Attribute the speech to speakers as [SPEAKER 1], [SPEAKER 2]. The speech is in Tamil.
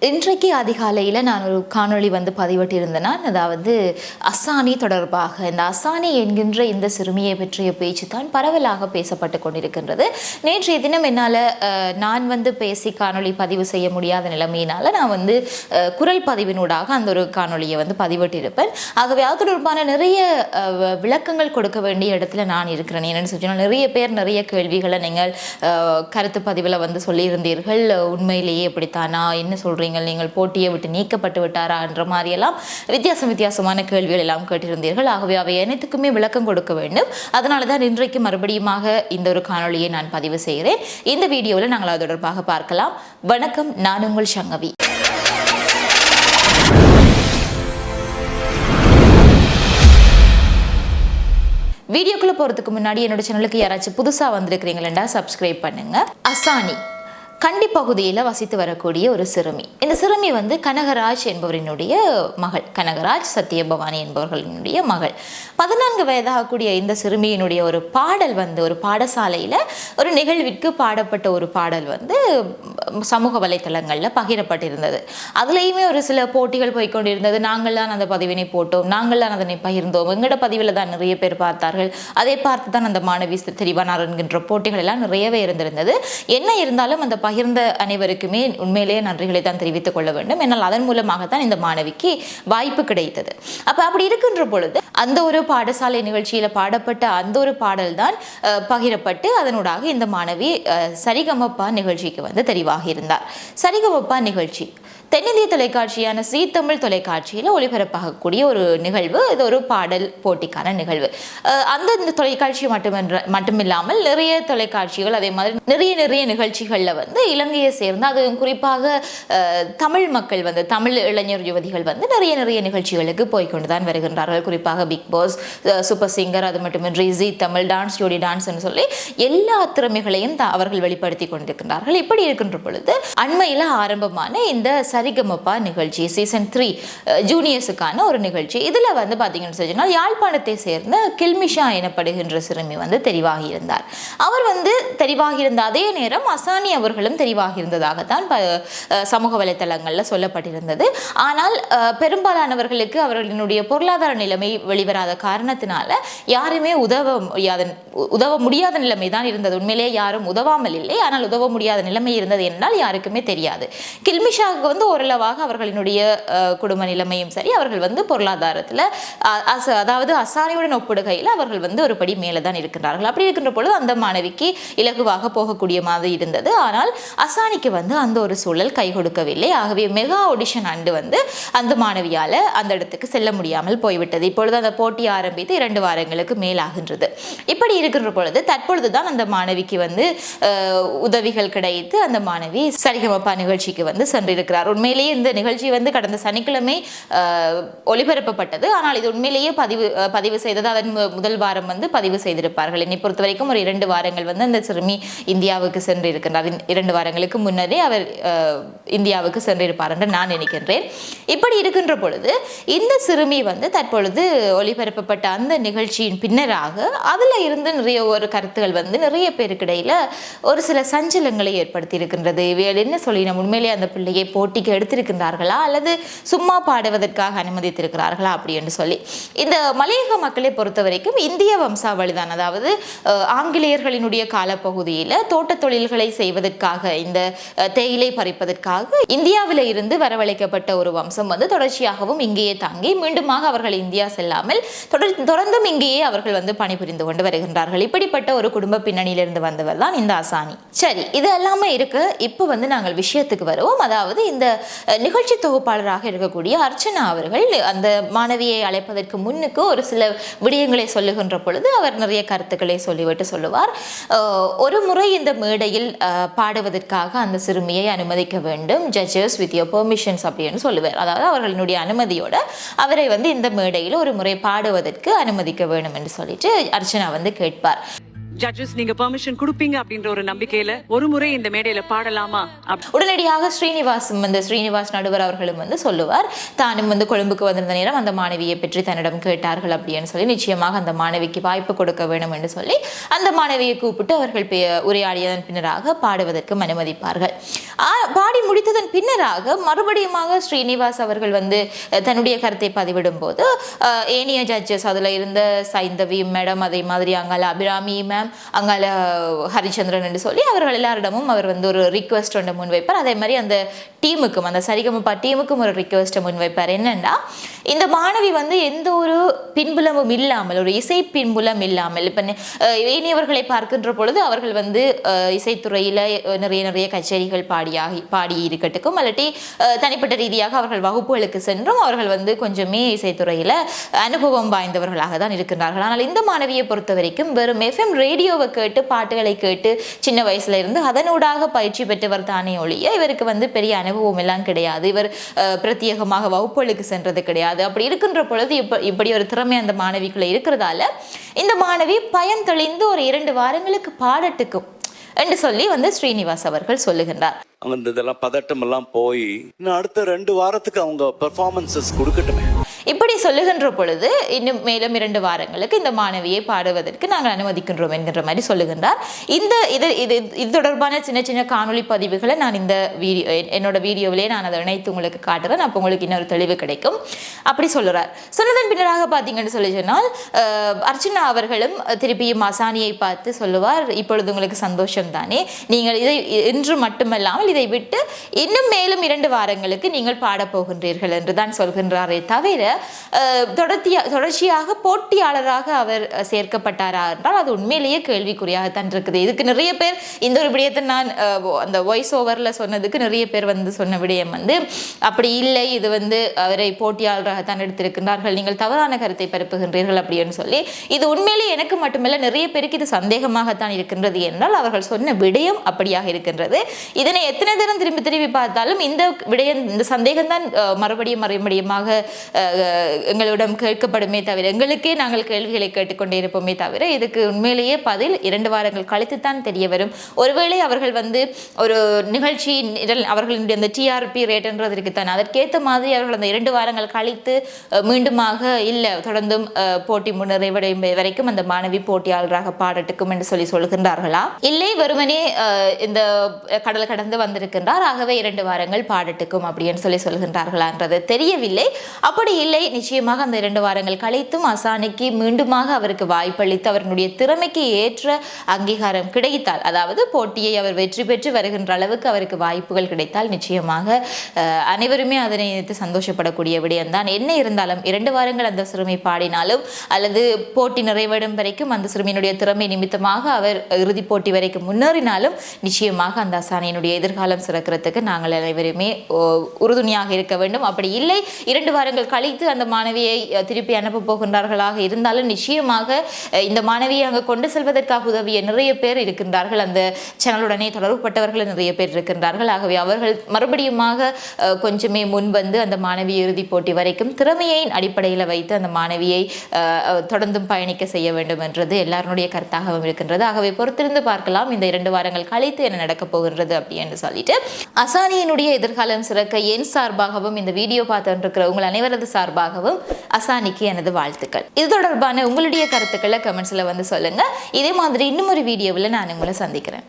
[SPEAKER 1] இன்றைக்கு அதிகாலையில் நான் ஒரு காணொளி வந்து பதிவிட்டிருந்தேன்னா அதாவது அசானி தொடர்பாக. இந்த அசானி என்கின்ற இந்த சிறுமியை பற்றிய பேச்சு தான் பரவலாக பேசப்பட்டு கொண்டிருக்கின்றது. நேற்றைய தினம் என்னால் நான் வந்து பேசி காணொளி பதிவு செய்ய முடியாத நிலைமையினால் நான் வந்து குரல் பதிவினூடாக அந்த ஒரு காணொளியை வந்து பதிவிட்டிருப்பேன். ஆகவே அது தொடர்பான நிறைய வ- விளக்கங்கள் கொடுக்க வேண்டிய இடத்துல நான் இருக்கிறேன். என்னென்னு சொன்னால் நிறைய பேர் நிறைய கேள்விகளை நீங்கள் கருத்து பதிவில் வந்து சொல்லியிருந்தீர்கள். உண்மையிலேயே இப்படித்தானா? என்ன சொல்கிறீங்க நீங்கள் போட்டியை விட்டு நீக்கப்பட்டு விட்டாரா என்ற மாதிரியெல்லாம் வித்தியாசம் வித்தியாசமான கேள்விகள் எல்லாம் கேட்டிருந்தீர்கள். ஆகவே அவை அனைத்துக்குமே விளக்கம் கொடுக்க வேண்டும். அதனால தான் இன்றைக்கு மறுபடியுமாக இந்த ஒரு காணொளியை நான் பதிவு செய்கிறேன். இந்த வீடியோவில் நாங்கள் அது தொடர்பாக பார்க்கலாம். வணக்கம் நான் உங்கள் சங்கவி. வீடியோக்குள்ளே போகிறதுக்கு முன்னாடி என்னோட சேனலுக்கு யாராச்சும் புதுசாக வந்திருக்கிறீங்களா சப்ஸ்கிரைப் பண்ணுங்க. அசானி. கண்டி பகுதியில் வசித்து வரக்கூடிய ஒரு சிறுமி. இந்த சிறுமி வந்து கனகராஜ் என்பவரினுடைய மகள். கனகராஜ் சத்யபவானி என்பவர்களினுடைய மகள். பதினான்கு வயதாகக்கூடிய இந்த சிறுமியினுடைய ஒரு பாடல் வந்து ஒரு பாடசாலையில் ஒரு நிகழ்விற்கு பாடப்பட்ட ஒரு பாடல் வந்து சமூக வலைத்தளங்களில் பகிரப்பட்டிருந்தது. அதுலேயுமே ஒரு சில போட்டிகள் போய்க்கொண்டிருந்தது. நாங்கள் தான் அந்த பதிவினை போட்டோம். நாங்கள் தான் அதனை பகிர்ந்தோம். எங்களோட பதிவில் தான் நிறைய பேர் பார்த்தார்கள். அதை பார்த்து தான் அந்த மாணவி தெரிவானார் என்கின்ற போட்டிகள் எல்லாம் நிறையவே இருந்திருந்தது. என்ன இருந்தாலும் அந்த பகிர்ந்த அனைவருக்குமே உண்மையிலேயே நன்றிகளை தான் தெரிவித்துக் கொள்ள வேண்டும். என்னால் அதன் மூலமாகத்தான் இந்த மாணவிக்கு வாய்ப்பு கிடைத்தது. அப்போ அப்படி இருக்கின்ற பொழுது அந்த ஒரு பாடசாலை நிகழ்ச்சியில் பாடப்பட்ட அந்த ஒரு பாடல் தான் பகிரப்பட்டு அதனூடாக இந்த மாணவி சரிகமப்பா நிகழ்ச்சிக்கு வந்து தெரிவாகியிருந்தார். சரிகமப்பா நிகழ்ச்சி தென்னிந்திய தொலைக்காட்சியான சீ தமிழ் தொலைக்காட்சியில் ஒளிபரப்பாகக்கூடிய ஒரு நிகழ்வு. இது ஒரு பாடல் போட்டிக்கான நிகழ்வு. அந்த தொலைக்காட்சி மட்டுமென்ற மட்டுமில்லாமல் நிறைய தொலைக்காட்சிகள் அதே மாதிரி நிறைய நிறைய நிகழ்ச்சிகளில் வந்து இலங்கையை சேர்ந்து அது குறிப்பாக தமிழ் மக்கள் வந்து தமிழ் இளைஞர் யுவதிகள் வந்து நிறைய நிறைய நிகழ்ச்சிகளுக்கு போய்கொண்டு தான் வருகின்றார்கள். குறிப்பாக பிக் பாஸ் சூப்பர் சிங்கர் அது மட்டுமின்றி ஜி தமிழ் டான்ஸ் ஜோடி டான்ஸ்னு சொல்லி எல்லா திறமைகளையும் த- அவர்கள் வெளிப்படுத்தி கொண்டிருக்கின்றார்கள். இப்படி இருக்கின்ற பொழுது அண்மையில் ஆரம்பமான இந்த சரிகமப்பா நிகழ்ச்சி சீசன் த்ரீ ஜூனியர்ஸுக்கான ஒரு நிகழ்ச்சி. இதில் வந்து பார்த்தீங்கன்னு சொன்னால் யாழ்ப்பாணத்தை சேர்ந்த கில்மிஷா எனப்படுகின்ற சிறுமி வந்து தெரிவாகியிருந்தார். அவர் வந்து தெரிவாகியிருந்த அதே நேரம் அசானி அவர்களும் தெரிவாகியிருந்ததாகத்தான் சமூக வலைத்தளங்களில் சொல்லப்பட்டிருந்தது. ஆனால் பெரும்பாலானவர்களுக்கு அவர்களினுடைய பொருளாதார நிலைமை வெளிவராத காரணத்தினால யாருமே உதவ முடியாத உதவ முடியாத நிலைமை தான் இருந்தது. உண்மையிலேயே யாரும் உதவாமல் இல்லை. ஆனால் உதவ முடியாத நிலைமை இருந்தது என்றால் யாருக்குமே தெரியாது. கில்மிஷாவுக்கு வந்து ஓரளவாக அவர்களினுடைய குடும்ப நிலைமையும் சரி அவர்கள் வந்து பொருளாதாரத்தில் அதாவது அசாரியுடன் ஒப்பிடுகையில் அவர்கள் வந்து ஒரு படி மேலே தான் இருக்கின்றார்கள். அப்படி இருக்கின்ற பொழுது அந்த மாணவிக்கு இலகுவாக போகக்கூடிய மாதிரி இருந்தது. ஆனால் அசானிக்கு வந்து அந்த ஒரு சூழல் கை கொடுக்கவில்லை. ஆகவே மெகா ஆடிஷன் ஆண்டு வந்து அந்த மாணவியால் அந்த இடத்துக்கு செல்ல முடியாமல் போய்விட்டது. இப்பொழுது அந்த போட்டி ஆரம்பித்து இரண்டு வாரங்களுக்கு மேலாகின்றது. இப்படி இருக்கின்ற பொழுது தற்பொழுது தான் அந்த மாணவிக்கு வந்து உதவிகள் கிடைத்து அந்த மாணவி சரிகமப்பா நிகழ்ச்சிக்கு வந்து சென்றிருக்கிறார். உண்மையிலேயே இந்த நிகழ்ச்சி வந்து கடந்த சனிக்கிழமை ஒளிபரப்பப்பட்டது. ஆனால் இது உண்மையிலேயே பதிவு பதிவு செய்தது. அதன் மு- முதல் வாரம் வந்து பதிவு செய்திருப்பார்கள். என்னை பொறுத்த வரைக்கும் ஒரு இரண்டு வாரங்கள் வந்து அந்த சிறுமி இந்தியாவுக்கு சென்றிருக்கின்றார். இருக்கின்றார் இரண்டு வாரங்களுக்கு முன்னரே அவர் இந்தியாவுக்கு சென்றிருப்பார் என்று நான் நினைக்கின்றேன். இப்படி இருக்கின்ற பொழுது இந்த சிறுமி வந்து தற்பொழுது ஒளிபரப்பப்பட்ட அந்த நிகழ்ச்சியின் பின்னராக அதில் இருந்து நிறைய ஒரு கருத்துகள் வந்து நிறைய பேருக்கு ஒரு சில சஞ்சலங்களை ஏற்படுத்தி இருக்கின்றது இவைகள் என்ன சொல்லி நம்ம உண்மையிலேயே அந்த பிள்ளையை போட்டிக்கு எடுத்திருக்கின்றார்களா? அல்லது சும்மா பாடுவதற்காக அனுமதித்திருக்கிறார்களா? அப்படி என்று சொல்லி. இந்த மலையக மக்களை பொறுத்த வரைக்கும் இந்திய வம்சாவளிதான். அதாவது ஆங்கிலேயர்களினுடைய காலப்பகுதியில் தோட்ட தொழில்களை செய்வதற்காக இந்த தேயிலை பறிப்பதற்காக இந்தியாவில் இருந்து வரவழைக்கப்பட்ட ஒரு வம்சம் வந்து தொடர்ச்சியாகவும் இங்கேயே தாங்கி மீண்டுமாக அவர்கள் இந்தியா செல்லாமல் தொடர் தொடர்ந்தும் இங்கேயே அவர்கள் வந்து பணிபுரிந்து கொண்டு வருகின்றார்கள். இப்படிப்பட்ட ஒரு குடும்ப பின்னணியிலிருந்து வந்தவர் தான் இந்த அசானி. சரி இது எல்லாமே இருக்கு. இப்போ வந்து நாங்கள் விஷயத்துக்கு வருவோம். அதாவது இந்த நிகழ்ச்சி தொகுப்பாளராக இருக்கக்கூடிய அர்ச்சனா அவர்கள் அந்த மாணவியை அழைப்பதற்கு முன்னுக்கு ஒரு சில விடயங்களை சொல்லுகின்ற பொழுது அவர் நிறைய கருத்துக்களை சொல்லிவிட்டு சொல்லுவார். ஒரு முறை இந்த மேடையில் பாடுவதற்காக அந்த சிறுமியை அனுமதிக்க வேண்டும். ஜட்ஜஸ் வித் யோர் பெர்மிஷன்ஸ் அப்படின்னு சொல்லுவார். அதாவது அவர்களுடைய அனுமதியோட அவரை வந்து இந்த மேடையில் ஒரு முறை பாடுவதற்கு அனுமதிக்க வேண்டும் என்று சொல்லிட்டு அர்ச்சனா வந்து கேட்பார்.
[SPEAKER 2] ஜட்ஜஸ் நீங்க பெர்மிஷன் கொடுப்பீங்க அப்படின்ற ஒரு நம்பிக்கையில ஒரு முறை இந்த மேடையில பாடலாமா?
[SPEAKER 1] உடனடியாக ஸ்ரீனிவாசும் வந்து ஸ்ரீனிவாஸ் நடுவர் அவர்களும் வந்து சொல்லுவார். தானும் வந்து கொழும்புக்கு வந்திருந்த நேரம் அந்த மாணவியை பற்றி தன்னிடம் கேட்டார்கள் அப்படின்னு சொல்லி நிச்சயமாக அந்த மாணவிக்கு வாய்ப்பு கொடுக்க வேண்டும் என்று சொல்லி அந்த மாணவியை கூப்பிட்டு அவர்கள் பே- உரையாடியதன் பின்னராக பாடுவதற்கு அனுமதிப்பார்கள் பாடி முடித்ததன் பின்னராக மறுபடியுமாக ஸ்ரீனிவாஸ் அவர்கள் வந்து தன்னுடைய கருத்தை பதிவிடும் போது ஏனிய ஏனைய ஜட்ஜஸ் அதில் இருந்த சைந்தவி மேடம் அதே மாதிரி அங்கால அபிராமி மேம் அங்கால ஹரிச்சந்திரன் என்று சொல்லி அவர்கள் எல்லாரிடமும் அவர் வந்து ஒரு ரிக்வெஸ்ட் ஒன்று முன்வைப்பார். அதே மாதிரி அந்த டீமுக்கும் அந்த சரிகமப்பா டீமுக்கும் ஒரு ரிக்வெஸ்ட்டை முன்வைப்பார். என்னென்னா இந்த மாணவி வந்து எந்த ஒரு பின்புலமும் இல்லாமல் ஒரு இசை பின்புலம் இல்லாமல் இப்போ இனியவர்களை பார்க்கின்ற பொழுது அவர்கள் வந்து இசைத்துறையில் நிறைய நிறைய கச்சேரிகள் பாடியாகி பாடி இருக்கட்டுக்கும் அல்லாட்டி தனிப்பட்ட ரீதியாக அவர்கள் வகுப்புகளுக்கு சென்றும் அவர்கள் வந்து கொஞ்சமே இசைத்துறையில் அனுபவம் வாய்ந்தவர்களாக தான் இருக்கின்றார்கள். ஆனால் இந்த மாணவியை பொறுத்த வரைக்கும் வெறும் எஃப்எம் ரேடியோவை கேட்டு பாட்டுகளை கேட்டு சின்ன வயசுல இருந்து அதனூடாக பயிற்சி பெற்றவர் தானே ஒழிய இவருக்கு வந்து பெரிய அனுபவம் எல்லாம் கிடையாது. இவர் பிரத்யேகமாக வகுப்புகளுக்கு சென்றது கிடையாது. அப்படி இருக்கின்ற பொழுது இப்ப இப்படி ஒரு திறமை அந்த மாணவிக்குள்ள இருக்கிறதால இந்த மாணவி பயன் தெளிந்து ஒரு இரண்டு வாரங்களுக்கு பாடட்டுக்கும் என்று சொல்லி வந்து ஸ்ரீனிவாஸ் அவர்கள் சொல்லுகின்றார்.
[SPEAKER 3] அந்த இதெல்லாம் பதட்டம் எல்லாம் போய் இன்னும் அடுத்த ரெண்டு வாரத்துக்கு அவங்க பெர்ஃபார்மன்சஸ் கொடுக்கட்டுமே.
[SPEAKER 1] சொல்லுகின்ற பொழுது இன்னும் மேலும் இரண்டு வாரங்களுக்கு இந்த மாணவியை பாடுவதற்கு நாங்கள் அனுமதிக்கின்றோம் என்கின்ற மாதிரி சொல்லுகின்றார். இந்த இது இது இது தொடர்பான சின்ன சின்ன காணொலி பதிவுகளை நான் இந்த வீடியோ என்னோட வீடியோவிலே நான் அதை இணைத்து உங்களுக்கு காட்டுறேன். அப்போ உங்களுக்கு இன்னொரு தெளிவு கிடைக்கும். அப்படி சொல்லுறார். சொன்னதன் பின்னராக பார்த்தீங்கன்னு சொல்லி சொன்னால் அர்ச்சனா அவர்களும் திருப்பியும் அசானியை பார்த்து சொல்லுவார் இப்பொழுது உங்களுக்கு சந்தோஷம் தானே. நீங்கள் இதை இன்று மட்டுமல்லாமல் இதை விட்டு இன்னும் மேலும் இரண்டு வாரங்களுக்கு நீங்கள் பாடப்போகின்றீர்கள் என்று தான் சொல்கின்றாரே தவிர அஹ், தொடர்த்தியா தொடர்ச்சியாக போட்டியாளராக அவர் சேர்க்கப்பட்டாரா என்றால் அது உண்மையிலேயே கேள்விக்குறியாகத்தான் இருக்குது. இதுக்கு நிறைய பேர் இந்த ஒரு விடயத்தை நான் அந்த வாய்ஸ் ஓவரில் சொன்னதுக்கு நிறைய பேர் வந்து சொன்ன விடயம் வந்து அப்படி இல்லை இது வந்து அவரை போட்டியாளராகத்தான் எடுத்திருக்கின்றார்கள். நீங்கள் தவறான கருத்தை பரப்புகின்றீர்கள் அப்படின்னு சொல்லி இது உண்மையிலேயே எனக்கு மட்டுமல்ல நிறைய பேருக்கு இது சந்தேகமாகத்தான் இருக்கின்றது என்றால் அவர்கள் சொன்ன விடயம் அப்படியாக இருக்கின்றது. இதனை எத்தனை தினம் திரும்பி திரும்பி பார்த்தாலும் இந்த விடயம் இந்த சந்தேகம்தான் மறுபடியும் மறுபடியுமாக எங்களிடம் கேட்கப்படுமே தவிர எங்களுக்கே நாங்கள் கேள்விகளை கேட்டுக்கொண்டே இருப்போமே தவிர இதுக்கு உண்மையிலேயே பதில் இரண்டு வாரங்கள் கழித்து தான் தெரிய வரும் ஒருவேளை அவர்கள் வந்து ஒரு நிகழ்ச்சி அவர்களுடைய அந்த டிஆர்பி ரேட்ன்றது இருக்குத்தான் அதற்கேற்ற மாதிரி அவர்கள் அந்த இரண்டு வாரங்கள் கழித்து மீண்டுமாக இல்லை தொடர்ந்தும் போட்டி முன்னிறைவடையும் வரைக்கும் அந்த மாணவி போட்டியாளராக பாடட்டுக்கும் என்று சொல்லி சொல்கின்றார்களா? இல்லை வெறுமனே இந்த கடல் கடந்து வந்திருக்கின்றார் ஆகவே இரண்டு வாரங்கள் பாடட்டுக்கும் அப்படின்னு சொல்லி சொல்கின்றார்களான்றது தெரியவில்லை. அப்படி இல்லை நிச்சயமாக அந்த இரண்டு வாரங்கள் கழித்தும் அசானிக்கு மீண்டுமாக அவருக்கு வாய்ப்பளித்து அவர்களுடைய திறமைக்கு ஏற்ற அங்கீகாரம் கிடைத்தால் அதாவது போட்டியை அவர் வெற்றி பெற்று வருகின்ற அளவுக்கு அவருக்கு வாய்ப்புகள் கிடைத்தால் நிச்சயமாக அனைவருமே அதனை நினைத்து சந்தோஷப்படக்கூடிய விடயம்தான். என்ன இருந்தாலும் இரண்டு வாரங்கள் அந்த சிறுமி பாடினாலும் அல்லது போட்டி நிறைவடும் வரைக்கும் அந்த சிறுமியினுடைய திறமை நிமித்தமாக அவர் இறுதிப் போட்டி வரைக்கும் முன்னேறினாலும் நிச்சயமாக அந்த அசானியினுடைய எதிர்காலம் சிறக்கிறதுக்கு நாங்கள் அனைவருமே உறுதுணையாக இருக்க வேண்டும். அப்படி இல்லை இரண்டு வாரங்கள் கழித்து அந்த மாணவியை திருப்பி அனுப்ப போகின்றார்களாக இருந்தாலும் நிச்சயமாக இந்த மாணவியை அங்கு கொண்டு செல்வதற்காக உதவிய நிறைய பேர் இருக்கின்றார்கள். அந்த சேனலுடனே தொடர்புபட்டவர்கள் நிறைய பேர் இருக்கின்றார்கள். ஆகவே அவர்கள் மறுபடியுமாக கொஞ்சமே முன் வந்து அந்த மாணவி இறுதிப் போட்டி வரைக்கும் திறமையின் அடிப்படையில் வைத்து அந்த மாணவியை தொடர்ந்தும் பயணிக்க செய்ய வேண்டும் என்றது எல்லாருடைய கருத்தாகவும் இருக்கின்றது. ஆகவே பொறுத்திருந்து பார்க்கலாம். இந்த இரண்டு வாரங்கள் கழித்து என்ன நடக்கப் போகின்றது அப்படின்னு சொல்லிட்டு. அசானியினுடைய எதிர்காலம் சிறக்க என் சார்பாகவும் இந்த வீடியோ பார்த்துட்டு உங்கள் அனைவரது சார்பாகவும் அசானிக்கு எனது வாழ்த்துக்கள். இது தொடர்பான உங்களுடைய கருத்துக்களை கமெண்ட்ஸில் வந்து சொல்லுங்க. இதே மாதிரி இன்னும் ஒரு வீடியோவில் நான் உங்களை சந்திக்கிறேன்.